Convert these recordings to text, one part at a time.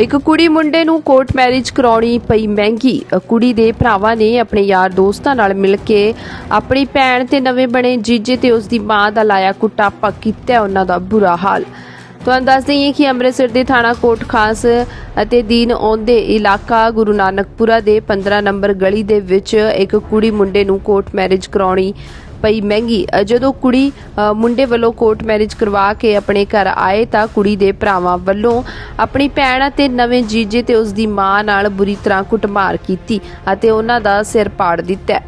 ਇੱਕ ਕੁੜੀ ਮੁੰਡੇ ਨੂੰ ਕੋਰਟ ਮੈਰਿਜ ਕਰਾਉਣੀ ਪਈ ਮਹਿੰਗੀ। ਕੁੜੀ ਦੇ ਭਰਾਵਾਂ ਨੇ ਆਪਣੇ ਯਾਰ ਦੋਸਤਾਂ ਨਾਲ ਮਿਲ ਕੇ ਆਪਣੀ ਭੈਣ ਤੇ ਨਵੇਂ ਬਣੇ ਜੀਜੇ ਤੇ ਉਸ ਦੀ ਮਾਂ ਦਾ ਲਾਇਆ ਕੁੱਟਾਪਾ ਕੀਤਾ ਉਹਨਾਂ ਦਾ ਬੁਰਾ ਹਾਲ। ਤੁਹਾਨੂੰ ਦੱਸ ਦਈਏ ਕਿ ਅੰਮ੍ਰਿਤਸਰ ਦੇ ਥਾਣਾ ਕੋਟ ਖਾਸ ਅਤੇ ਦੀਨ ਆਉਂਦੇ ਇਲਾਕਾ ਗੁਰੂ ਨਾਨਕਪੁਰਾ ਦੇ 15 ਨੰਬਰ ਗਲੀ ਦੇ ਵਿੱਚ ਇੱਕ ਕੁੜੀ ਮੁੰਡੇ ਨੂੰ ਕੋਰਟ ਮੈਰਿਜ ਕਰਾਉਣੀ ਪਈ ਮਹਿੰਗੀ। ਜਦੋਂ ਕੁੜੀ ਮੁੰਡੇ ਵੱਲੋਂ ਕੋਰਟ ਮੈਰਿਜ ਕਰਵਾ ਕੇ ਆਪਣੇ ਘਰ ਆਏ ਤਾਂ ਕੁੜੀ ਦੇ ਭਰਾਵਾਂ ਵੱਲੋਂ ਆਪਣੀ ਭੈਣ ਅਤੇ ਨਵੇਂ ਜੀਜੇ ਤੇ ਉਸ ਦੀ ਮਾਂ ਨਾਲ ਬੁਰੀ ਤਰ੍ਹਾਂ ਕੁੱਟਮਾਰ ਕੀਤੀ ਅਤੇ ਉਹਨਾਂ ਦਾ ਸਿਰ ਪਾੜ ਦਿੱਤਾ।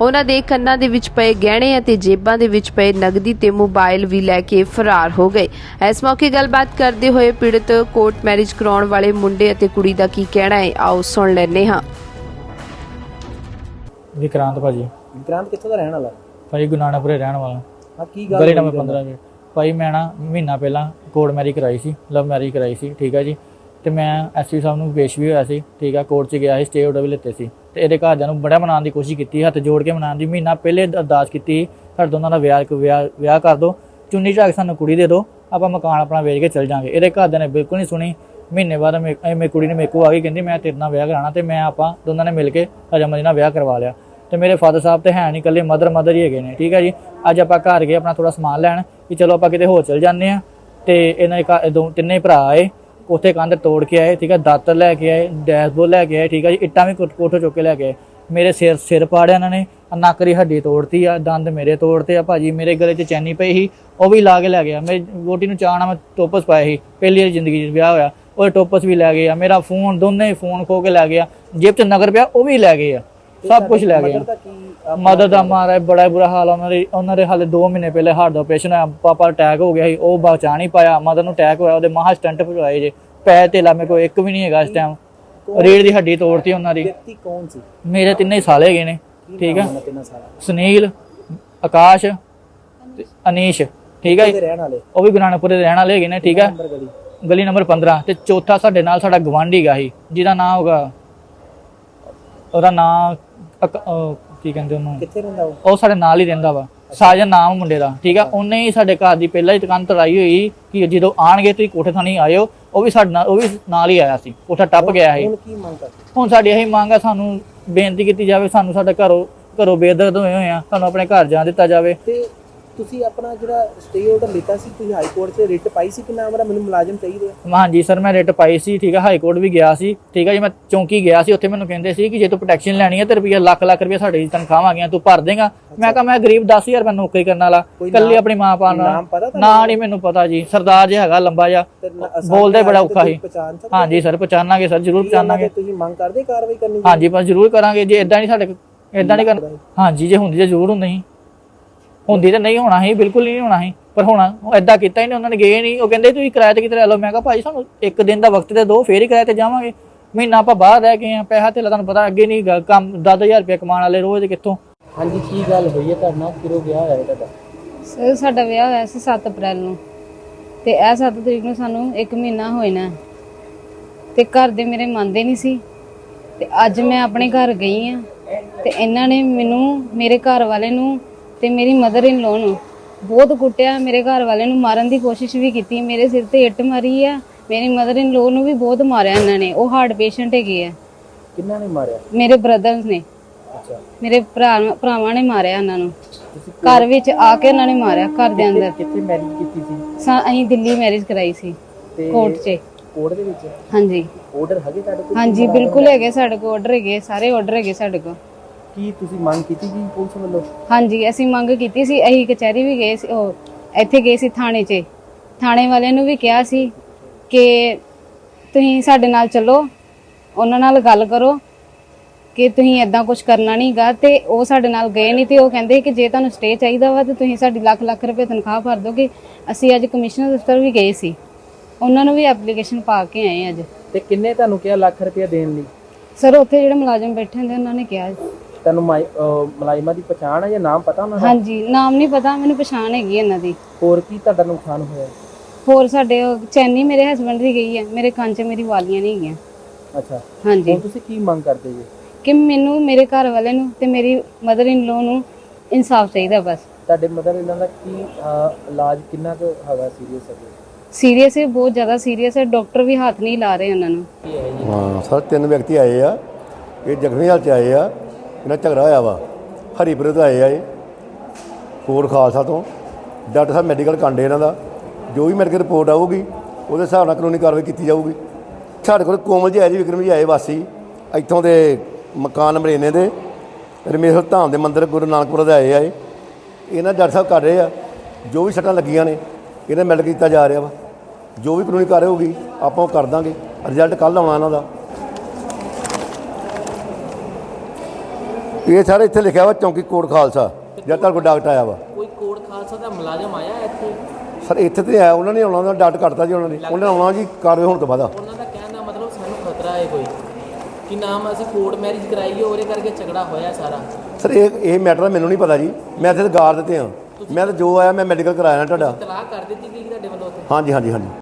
ਉਹਨਾਂ ਦੇ ਕੰਨਾਂ ਦੇ ਵਿੱਚ ਪਏ ਗਹਿਣੇ ਅਤੇ ਜੇਬਾਂ ਦੇ ਵਿੱਚ ਪਏ ਨਗਦੀ ਤੇ ਮੋਬਾਈਲ ਵੀ ਲੈ ਕੇ ਫਰਾਰ ਹੋ ਗਏ। ਇਸ ਮੌਕੇ ਗੱਲਬਾਤ ਕਰਦੇ ਹੋਏ ਪੀੜਤ ਕੋਰਟ ਮੈਰਿਜ ਕਰਾਉਣ ਵਾਲੇ ਮੁੰਡੇ ਅਤੇ ਕੁੜੀ ਦਾ ਕੀ ਕਹਿਣਾ ਹੈ? ਆਓ ਸੁਣ ਲੈਂਦੇ ਹਾਂ। ਵਿਕਰਾਂਤ ਭਾਜੀ। ਵਿਕਰਾਂਤ ਕਿੱਥੋਂ ਦਾ ਰਹਿਣ ਵਾਲਾ? ਭਾਜੀ ਗੁਨਾਣਾਪੁਰੇ ਰਹਿਣ ਵਾਲਾ। ਆ ਕੀ ਗੱਲ ਗਲੀ ਨੰਬਰ ਤੇਰੇ 15 ਵਿੱਚ ਭਾਈ ਮੈਂ ਨਾ ਮਹੀਨਾ ਪਹਿਲਾਂ ਕੋਰਟ ਮੈਰਿਜ ਕਰਾਈ ਸੀ ਲਵ ਮੈਰਿਜ ਕਰਾਈ ਸੀ ਠੀਕ ਹੈ ਜੀ। ਤੇ ਮੈਂ ਐਸਪੀ ਸਾਹਿਬ ਨੂੰ ਪੇਸ਼ ਵੀ ਹੋਇਆ ਸੀ ਠੀਕ ਆ ਕੋਰਟ 'ਚ ਗਿਆ ਸੀ ਸਟੇ ਆਰਡਰ ਵੀ ਲਿੱਤੇ ਸੀ। ਤੇ ਇਹਦੇ ਘਰਦਿਆਂ ਨੂੰ ਬੜਾ ਮਨਾਉਣ ਦੀ ਕੋਸ਼ਿਸ਼ ਕੀਤੀ ਹੱਥ ਜੋੜ ਕੇ ਮਨਾਉਣ ਦੀ ਮਹੀਨਾ ਪਹਿਲੇ ਅਰਦਾਸ ਕੀਤੀ ਸਾਡੇ ਦੋਨਾਂ ਦਾ ਵਿਆਹ ਵਿਆਹ ਕਰ ਦਿਓ ਚੁੰਨੀ ਝਾਕ ਸਾਨੂੰ ਕੁੜੀ ਦੇ ਦਿਓ ਆਪਾਂ ਮਕਾਨ ਆਪਣਾ ਵੇਚ ਕੇ ਚੱਲ ਜਾਾਂਗੇ। ਇਹਦੇ ਘਰਦਿਆਂ ਨੇ ਬਿਲਕੁਲ ਨਹੀਂ ਸੁਣੀ। ਮਹੀਨੇ ਬਾਅਦ ਮੇਰੀ ਕੁੜੀ ਨੇ ਮੇਰੇ ਕੋਲ ਆ ਕੇ ਕਹਿੰਦੀ ਮੈਂ ਤੇਰੇ ਨਾਲ ਵਿਆਹ ਕਰਾਉਣਾ ਤੇ ਮੈਂ ਆਪਾਂ ਦੋਨਾਂ ਨੇ ਮਿਲ ਕੇ ਰਜਮਦੀ ਨਾਲ ਵਿਆਹ ਕਰਵਾ ਲਿਆ। ਤੇ ਮੇਰੇ ਫਾਦਰ ਸਾਹਿਬ ਤੇ ਹੈ ਨਹੀਂ ਇਕੱਲੇ ਮਦਰ ਮਦਰ ਹੀ ਹੈਗੇ ਨੇ, ਠੀਕ ਹੈ ਜੀ? ਅੱਜ ਆਪਾਂ ਘਰ ਗਏ, ਆਪਣਾ ਥੋੜਾ ਸਮਾਨ ਲੈਣ ਕਿ ਚਲੋ ਆਪਾਂ ਕਿਤੇ ਹੋਰ ਚੱਲ ਜਾਂਦੇ ਆ ਤੇ ਇਹਨਾਂ ਦੇ ਘਰ- ਦੋ, ਤਿੰਨੇ ਭਰਾ ਆਏ, ਉੱਥੇ ਕੰਧ ਤੋੜ ਕੇ ਆਏ, ਠੀਕ ਹੈ? ਦਾਤਰ ਲੈ ਕੇ ਆਏ ਡੈਸ਼ਬੋਰਡ ਲੈ ਕੇ ਆਏ, ਠੀਕ ਹੈ ਜੀ? ਇੱਟਾਂ ਵੀ ਕੋਠ- ਚੁੱਕ ਕੇ ਲੈ ਕੇ ਆਏ। ਮੇਰੇ ਸਿਰ ਸਿਰ ਪਾੜਿਆ ਇਹਨਾਂ ਨੇ, ਆਹ ਨੱਕ ਦੀ ਹੱਡੀ ਤੋੜਤੀ ਆ ਦੰਦ ਮੇਰੇ ਤੋੜਤੇ ਆ ਭਾਜੀ ਮੇਰੇ ਗਲੇ 'ਚ ਚੈਨੀ ਪਈ ਸੀ, ਉਹ ਵੀ ਲਾ ਕੇ ਲੈ ਗਿਆ। ਮੇਰੀ ਵੋਟੀ ਨੂੰ ਚਾਹਣਾ ਮੈਂ ਟੋਪਸ ਪਾਇਆ ਸੀ, ਪਹਿਲੀ ਵਾਰੀ ਜ਼ਿੰਦਗੀ 'ਚ ਵਿਆਹ ਹੋਇਆ, ਉਹ ਟੋਪਸ ਵੀ ਲੈ ਗਏ ਆ। ਮੇਰਾ ਫੋਨ ਦੋਨੇ ਫੋਨ ਖੋ ਕੇ ਲੈ ਗਿਆ ਜੇਬ 'ਚ ਨਗਰ ਪਿਆ, ਉਹ ਵੀ ਲੈ ਗਏ ਆ। ਸਭ ਕੁਝ ਲੈ ਗਏ। ਆ ਮਦਰ ਦਾ ਆ- ਦਾ ਮਾਰਾ ਬੜਾ ਬੁਰਾ ਹਾਲ ਆ। ਉਹਨਾਂ ਦੇ ਉਹਨਾਂ ਦੇ ਹਾਲੇ 2 ਮਹੀਨੇ ਪਹਿਲੇ ਹਾਰਟ ਦਾ ਆਪਰੇਸ਼ਨ ਹੋਇਆ। ਪਾਪਾ ਅਟੈਕ ਹੋ ਗਿਆ ਸੀ। ਉਹ ਬਚਾ ਨਹੀਂ ਪਾਇਆ। ਮਦਰ ਨੂੰ ਅਟੈਕ ਹੋਇਆ। ਉਹਦੇ ਮਹਾ ਸਟੰਟ ਪਵਾਏ ਜੇ। ਪੈ ਧੇਲਾ ਮੇਰੇ ਕੋਲ ਇੱਕ ਵੀ ਨਹੀਂ ਹੈਗਾ ਇਸ ਟਾਈਮ ਰੀੜ ਦੀ ਹੱਡੀ ਤੋੜਤੀ ਉਹਨਾਂ ਦੀ। ਵਿਅਕਤੀ ਕੌਣ ਸੀ? ਮੇਰੇ ਤਿੰਨੇ ਹੀ ਸਾਲੇ ਹੈਗੇ ਨੇ। ਠੀਕ ਸਾਲਾਂ ਸੁਨੀਲ ਆਕਾਸ਼ ਤੇ ਅਨੀਸ਼। ਠੀਕ ਵਾਲੇ? ਉਹ ਵੀ ਗੁਨਾਨਪੁਰੇ ਦੇ ਰਹਿਣ ਵਾਲੇ ਹੈਗੇ ਨੇ। ਠੀਕ ਹੈ ਗਲੀ? ਨੰਬਰ 15 ਤੇ ਚੌਥਾ ਸਾਡੇ ਨਾਲ ਸਾਡਾ ਗਵਾਂਢੀ ਗਾ ਸੀ। ਜਿਹਦਾ ਨਾਮ ਹੋਗਾ ਉਹਦਾ ਨਾਮ ਕੀ ਕਹਿੰਦੇ ਉਹਨੂੰ? ਕਿੱਥੇ ਰਹਿੰਦਾ ਉਹ? ਉਹ ਸਾਡੇ ਨਾਲ ਹੀ ਰਹਿੰਦਾ ਵਾ। ਸਾਜਨ ਨਾਮ ਮੁੰਡੇ ਦਾ ਠੀਕ ਆ? ਉਹਨੇ ਹੀ ਸਾਡੇ ਘਰ ਦੀ ਪਹਿਲਾਂ ਹੀ ਦੁਕਾਨ ਤੜਾਈ ਹੋਈ ਕਿ ਜਦੋਂ ਆਣਗੇ ਤੁਸੀਂ ਕੋਠੇ ਥਾਣੀ ਆਇਓ ਉਹ ਵੀ ਸਾਡੇ ਨਾਲ ਉਹ ਵੀ ਨਾਲ ਹੀ ਆਇਆ ਸੀ। ਕੋਠਾ ਟੱਪ ਗਿਆ ਸੀ। ਹੁਣ ਕੀ ਮੰਗ ਕਰਦੇ? ਹੁਣ ਸਾਡੀ ਇਹੀ ਮੰਗ ਆ ਸਾਨੂੰ ਬੇਨਤੀ ਕੀਤੀ ਜਾਵੇ ਸਾਨੂੰ ਸਾਡਾ ਘਰੋਂ ਘਰੋਂ ਬੇਦਰਦ ਹੋਏ ਹੋਏ ਆ ਸਾਨੂੰ ਆਪਣੇ ਘਰ ਜਾਣ ਦਿੱਤਾ ਜਾਵੇ। ਤੇ ਤੁਸੀਂ ਆਪਣਾ ਜਿਹੜਾ ਸਟੇ ਆਰਡਰ ਲਿੱਤਾ ਸੀ ਤੁਸੀਂ ਹਾਈ ਕੋਰਟ 'ਚ ਰਿਟ ਪਾਈ ਸੀ ਕਿ ਨਾ? ਮੇਰਾ ਮੈਨੂੰ ਮੁਲਾਜ਼ਮ ਚਾਹੀਦੇ ਆ ਹਾਂਜੀ ਸਰ ਮੈਂ ਰਿਟ ਪਾਈ ਸੀ ਠੀਕ ਹੈ ਹਾਈ ਕੋਰਟ ਵੀ ਗਿਆ ਸੀ ਠੀਕ ਹੈ ਜੀ ਮੈਂ ਚੌਂਕੀ ਗਿਆ ਸੀ ਉੱਥੇ ਮੈਨੂੰ ਕਹਿੰਦੇ ਸੀ ਕਿ ਜੇ ਤੂੰ ਪ੍ਰੋਟੈਕਸ਼ਨ ਲੈਣੀ ਹੈ ਤੇ ਰੁਪਈਆ ਲੱਖ ਲੱਖ ਰੁਪਈਆ ਸਾਡੀ ਤਨਖਾਹ ਆ ਗਿਆ ਤੂੰ ਭਰ ਦੇਗਾ। ਮੈਂ ਕਿਹਾ ਮੈਂ ਗਰੀਬ 10000 ਰੁਪਏ ਨੌਕਰੀ ਕਰਨ ਵਾਲਾ ਕੱਲੀ ਆਪਣੀ ਮਾਂ ਪਾਣ ਤੁਹਾਨੂੰ? ਨਾ ਨਹੀਂ ਮੈਨੂੰ ਪਤਾ ਜੀ ਸਰਦਾਰ ਜਿਹਾ ਹੈਗਾ ਲੰਬਾ ਜਿਹਾ ਬੋਲਦਾ ਬੜਾ ਔਖਾ ਸੀ। ਹਾਂਜੀ ਸਰ ਪਛਾਣਾਂਗੇ ਸਰ ਜ਼ਰੂਰ ਪਛਾਣਾਂਗੇ। ਤੁਸੀਂ ਮੰਗ ਕਰਦੇ ਕਾਰਵਾਈ ਕਰਨੀ? ਹਾਂਜੀ ਬਸ ਜ਼ਰੂਰ ਕਰਾਂਗੇ ਜੇ ਇਦਾਂ ਨਹੀਂ ਸਾਡੇ ਇਦਾਂ ਨਹੀਂ ਕਰਨਾ ਹਾਂਜੀ ਜੇ ਹੁੰਦੀ ਤਾਂ ਜ਼ਰੂਰ ਹੁੰਦੀ। ਹੁੰਦੀ ਤਾਂ ਨਹੀਂ ਹੋਣਾ ਸੀ ਬਿਲਕੁਲ ਨਹੀਂ ਹੋਣਾ ਸੀ। ਪਰ ਹੋਣਾ ਉਹ ਇਦਾਂ ਕੀਤਾ ਹੀ ਨਹੀਂ ਉਹਨਾਂ ਨੇ ਗਏ ਨਹੀਂ। ਉਹ ਕਹਿੰਦੇ ਤੁਸੀਂ ਕਿਰਾਏ ਤੇ ਕਿਤੇ ਲੈ ਲਓ। ਮੈਂ ਕਿਹਾ ਭਾਈ ਸਾਨੂੰ ਇੱਕ ਦਿਨ ਦਾ ਵਕਤ ਦੇ ਦਿਓ ਫੇਰ ਹੀ ਕਿਰਾਏ ਤੇ ਜਾਵਾਂਗੇ। ਮਹੀਨਾ ਆਪਾਂ ਬਾਹਰ ਰਹਿ ਗਏ ਆ ਪੈਸਾ ਤੇ ਤੁਹਾਨੂੰ ਪਤਾ ਅੱਗੇ ਨਹੀਂ ਕੰਮ 10000 ਰੁਪਏ ਕਮਾਉਣ ਵਾਲੇ ਰੋਜ਼ ਦੇ ਕਿੱਥੋਂ? ਹਾਂਜੀ ਕੀ ਗੱਲ ਹੋਈ ਹੈ ਤੁਹਾਡਾ ਕਿਰੋ ਗਿਆ ਹੋਇਆ ਹੈ ਤੁਹਾਡਾ? ਸਰ ਸਾਡਾ ਵਿਆਹ ਹੋਇਆ ਸੀ 7 ਅਪ੍ਰੈਲ ਨੂੰ। ਤੇ ਇਹ 7 ਤਰੀਕ ਨੂੰ ਸਾਨੂੰ 1 ਮਹੀਨਾ ਹੋਇਆ ਨਾ ਤੇ ਘਰ ਦੇ ਮੇਰੇ ਮੰਨਦੇ ਨਹੀਂ ਸੀ। ਤੇ ਅੱਜ ਮੈਂ ਆਪਣੇ ਘਰ ਗਈ ਆ ਤੇ ਇਹਨਾਂ ਨੇ ਮੈਨੂੰ ਮੇਰੇ ਘਰ ਵਾਲੇ ਨੂੰ ਤੇ ਮੇਰੀ ਮਦਰ ਇਨ ਲੋ ਨੂੰ। ਬਹੁਤ ਕੁੱਟਿਆ ਮੇਰੇ ਘਰ ਵਾਲੇ ਨੂੰ ਮਾਰਨ ਦੀ ਕੋਸ਼ਿਸ਼ ਵੀ ਕੀਤੀ ਮੇਰੇ ਸਿਰ ਤੇ ਇੱਟ ਮਾਰੀ ਆ ਮੇਰੀ ਮਦਰ ਇਨ ਲੋ ਨੂੰ ਵੀ ਬਹੁਤ ਮਾਰਿਆ ਇਹਨਾਂ ਨੇ ਉਹ ਹਾਰਟ ਪੇਸ਼ੈਂਟ ਹੈਗੇ ਆ। ਕਿੰਨਾ ਨੇ ਮਾਰਿਆ? ਮੇਰੇ ਬ੍ਰਦਰਸ ਨੇ। ਅੱਛਾ। ਮੇਰੇ ਭਰਾ ਭਰਾਵਾਂ ਨੇ ਮਾਰਿਆ ਇਹਨਾਂ ਨੂੰ। ਘਰ ਵਿੱਚ ਆ ਕੇ ਉਹਨਾਂ ਨੇ ਮਾਰਿਆ ਘਰ ਦੇ ਅੰਦਰ। ਕਿੱਥੇ ਮੈਰਿਜ ਕੀਤੀ ਸੀ? ਸਾ ਅਸੀਂ ਦਿੱਲੀ ਮੈਰਿਜ ਕਰਾਈ ਸੀ ਕੋਰਟ 'ਚ। ਕੋਰਟ ਦੇ ਵਿੱਚ? ਹਾਂਜੀ। ਆਰਡਰ ਹੈਗੇ ਤੁਹਾਡੇ ਕੋਲ? ਹਾਂਜੀ ਬਿਲਕੁਲ ਹੈਗੇ ਸਾਡੇ ਕੋਲ ਆਰਡਰ ਹੈਗੇ ਸਾਰੇ ਆਰਡਰ ਹੈਗੇ ਸਾਡੇ ਕੋਲ। ਕੀ ਤੁਸੀਂ ਮੰਗ ਕੀਤੀ ਜੀ ਪੁਲਿਸ ਵੱਲੋਂ? ਹਾਂਜੀ ਅਸੀਂ ਮੰਗ ਕੀਤੀ ਸੀ ਅਸੀਂ ਕਚਹਿਰੀ ਵੀ ਗਏ ਸੀ ਉਹ ਇੱਥੇ ਗਏ ਸੀ ਥਾਣੇ 'ਚ। ਥਾਣੇ ਵਾਲਿਆਂ ਨੂੰ ਵੀ ਕਿਹਾ ਸੀ ਕਿ ਤੁਸੀਂ ਸਾਡੇ ਨਾਲ ਚੱਲੋ ਉਹਨਾਂ ਨਾਲ ਗੱਲ ਕਰੋ ਕਿ ਤੁਸੀਂ ਐਦਾਂ ਕੁਝ ਕਰਨਾ ਨਹੀਂਗਾ ਤੇ ਉਹ ਸਾਡੇ ਨਾਲ ਗਏ ਨਹੀਂ ਤੇ ਉਹ ਕਹਿੰਦੇ ਕਿ ਜੇ ਤੁਹਾਨੂੰ ਸਟੇ ਚਾਹੀਦਾ ਵਾ ਤੇ ਤੁਸੀਂ ਸਾਡੀ ਲੱਖ ਲੱਖ ਰੁਪਏ ਤਨਖਾਹ ਭਰ ਦੋਗੇ। ਅਸੀਂ ਅੱਜ ਕਮਿਸ਼ਨਰ ਦਫ਼ਤਰ ਵੀ ਗਏ ਸੀ। ਉਹਨਾਂ ਨੂੰ ਵੀ ਐਪਲੀਕੇਸ਼ਨ ਪਾ ਕੇ ਆਏ ਅੱਜ। ਤੇ ਕਿੰਨੇ ਤੁਹਾਨੂੰ ਕਿਹਾ ਲੱਖ ਰੁਪਇਆ ਦੇਣ ਲਈ? ਸਰ ਉੱਥੇ ਜਿਹੜੇ ਮੁਲਾਜ਼ਮ ਬੈਠੇ ਹੁੰਦੇ ਉਹਨਾਂ ਨੇ ਕਿਹਾ ਤੁਹਾਨੂੰ ਮਾਈ- ਅਹ ਮੁਲਾਜ਼ਮਾਂ ਦੀ ਪਛਾਣ ਹੈ ਜਾਂ ਨਾਮ ਪਤਾ ਉਹਨਾਂ ਦਾ? ਹਾਂਜੀ ਨਾਮ ਨਹੀਂ ਪਤਾ ਮੈਨੂੰ ਪਛਾਣ ਹੈਗੀ ਇਹਨਾਂ ਦੀ। ਹੋਰ ਕੀ ਤੁਹਾਡਾ ਨੁਕਸਾਨ ਹੋਇਆ? ਹੋਰ ਸਾਡੇ ਉਹ ਚੈਨੀ ਮੇਰੇ ਹਸਬੰਡ ਦੀ ਗਈ ਹੈ ਮੇਰੇ ਕੰਨ 'ਚ ਮੇਰੀ ਵਾਲੀਆਂ ਨਹੀਂ ਹੈਗੀਆਂ। ਅੱਛਾ। ਹਾਂਜੀ। ਹੁਣ ਤੁਸੀਂ ਕੀ ਮੰਗ ਕਰਦੇ ਜੀ? ਕਿ ਮੈਨੂੰ ਮੇਰੇ ਘਰ ਵਾਲੇ ਨੂੰ ਤੇ ਮੇਰੀ ਮਦਰ ਇਨ ਲੋ ਨੂੰ ਇਨਸਾਫ ਚਾਹੀਦਾ ਬਸ। ਤੁਹਾਡੇ ਮਦਰ ਇਹਨਾਂ ਦਾ ਕੀ ਅਹ, ਇਲਾਜ ਕਿੰਨਾ ਕੁ ਹੈਗਾ ਸੀਰੀਅਸ ਹੈ? ਸੀਰੀਅਸ ਹੈ ਬਹੁਤ ਜ਼ਿਆਦਾ ਸੀਰੀਅਸ ਹੈ ਡਾਕਟਰ ਵੀ ਹੱਥ ਨਹੀਂ ਲਾ ਰਹੇ ਉਹਨਾਂ ਨੂੰ। ਕੀ ਹੈ ਜੀ ਹਾਂ ਸਰ ਤਿੰਨ ਵਿਅਕਤੀ ਆਏ ਆ ਇਹ ਜ਼ਖਮੀ ਹਾਲਤ 'ਚ ਆਏ ਆ। ਇਹਨਾਂ ਝਗੜਾ ਹੋਇਆ ਵਾ। ਹਰੀਪੁਰ ਤੋਂ ਆਏ ਆ ਇਹ। ਕੋਟ ਖਾਲਸਾ ਤੋਂ। ਡਾਕਟਰ ਸਾਹਿਬ ਮੈਡੀਕਲ ਕਾਂਡੇ ਇਹਨਾਂ ਦਾ। ਜੋ ਵੀ ਮੈਡੀਕਲ ਰਿਪੋਰਟ ਆਊਗੀ, ਉਹਦੇ ਹਿਸਾਬ ਨਾਲ ਕਾਨੂੰਨੀ ਕਾਰਵਾਈ ਕੀਤੀ ਜਾਊਗੀ। ਸਾਡੇ ਕੋਲ ਕੋਮਲ ਜੀ ਆਏ ਜੀ ਵਿਕਰਮ ਜੀ ਆਏ ਵਾਸੀ। ਇੱਥੋਂ ਦੇ ਮਕਾਨ ਮਰੇਨੇ ਦੇ। ਰਮੇਸ਼ਰ ਧਾਮ ਦੇ ਮੰਦਿਰ ਗੁਰੂ ਨਾਨਕਪੁਰ ਦੇ ਆਏ ਆਏ ਇਹਨਾਂ ਡਾਕਟਰ ਸਾਹਿਬ ਕਰ ਰਹੇ ਆ। ਜੋ ਵੀ ਸੱਟਾਂ ਲੱਗੀਆਂ ਨੇ ਇਹਨਾਂ ਮੈਡੀਕਲ ਕੀਤਾ ਜਾ ਰਿਹਾ ਵਾ। ਜੋ ਵੀ ਕਾਨੂੰਨੀ ਕਾਰਵਾਈ ਹੋਊਗੀ, ਆਪਾਂ ਉਹ ਕਰ ਦਾਂਗੇ। ਰਿਜ਼ਲਟ ਕੱਲ੍ਹ ਆਉਣਾ ਇਹਨਾਂ ਦਾ। ਇਹ ਸਾਰੇ ਇੱਥੇ ਲਿਖਿਆ ਵਾ ਚੌਂਕੀ ਕੋਟ ਖਾਲਸਾ ਜਦ ਤੱਕ ਕੋਈ ਡਾਕਟਰ ਆਇਆ ਵਾ। ਕੋਈ ਕੋਡ ਖਾਲਸਾ ਦਾ ਮੁਲਾਜ਼ਮ ਆਇਆ ਇੱਥੇ? ਸਰ ਇੱਥੇ ਤੇ ਆਇਆ ਉਹਨਾਂ ਨੇ ਆਉਣਾ ਦਾ ਡਾਕਟਰ ਕੱਟਤਾ ਜੀ ਉਹਨਾਂ ਨੇ। ਉਹਨਾਂ ਨੇ ਆਉਣਾ ਜੀ ਕਾਰਵਾਈ ਹੋਣ ਤੋਂ ਬਾਅਦ ਉਹਨਾਂ ਦਾ ਕਹਿਣ ਦਾ ਮਤਲਬ ਸਾਨੂੰ ਖਤਰਾ ਹੈ ਕੋਈ ਕਿ ਨਾਮ ਅਸੀਂ ਕੋਰਟ ਮੈਰਿਜ ਕਰਾਈਏ ਉਹਦੇ ਕਰਕੇ ਝਗੜਾ ਹੋਇਆ ਸਾਰਾ। ਸਰ ਇਹ ਇਹ ਮੈਟਰ ਮੈਨੂੰ ਨਹੀਂ ਪਤਾ ਜੀ। ਮੈਂ ਇੱਥੇ ਤਾਂ ਗਾਰ ਦਿੱਤੇ ਆ। ਮੈਂ ਤਾਂ ਜੋ ਆਇਆ ਮੈਂ ਮੈਡੀਕਲ ਕਰਾਇਆ ਨਾ ਤੁਹਾਡਾ। ਤਲਾਕ ਕਰ ਦਿੱਤੀ ਗਈ ਤੁਹਾਡੇ ਵੱਲੋਂ ਉੱਥੇ? ਹਾਂਜੀ ਹਾਂਜੀ ਹਾਂਜੀ।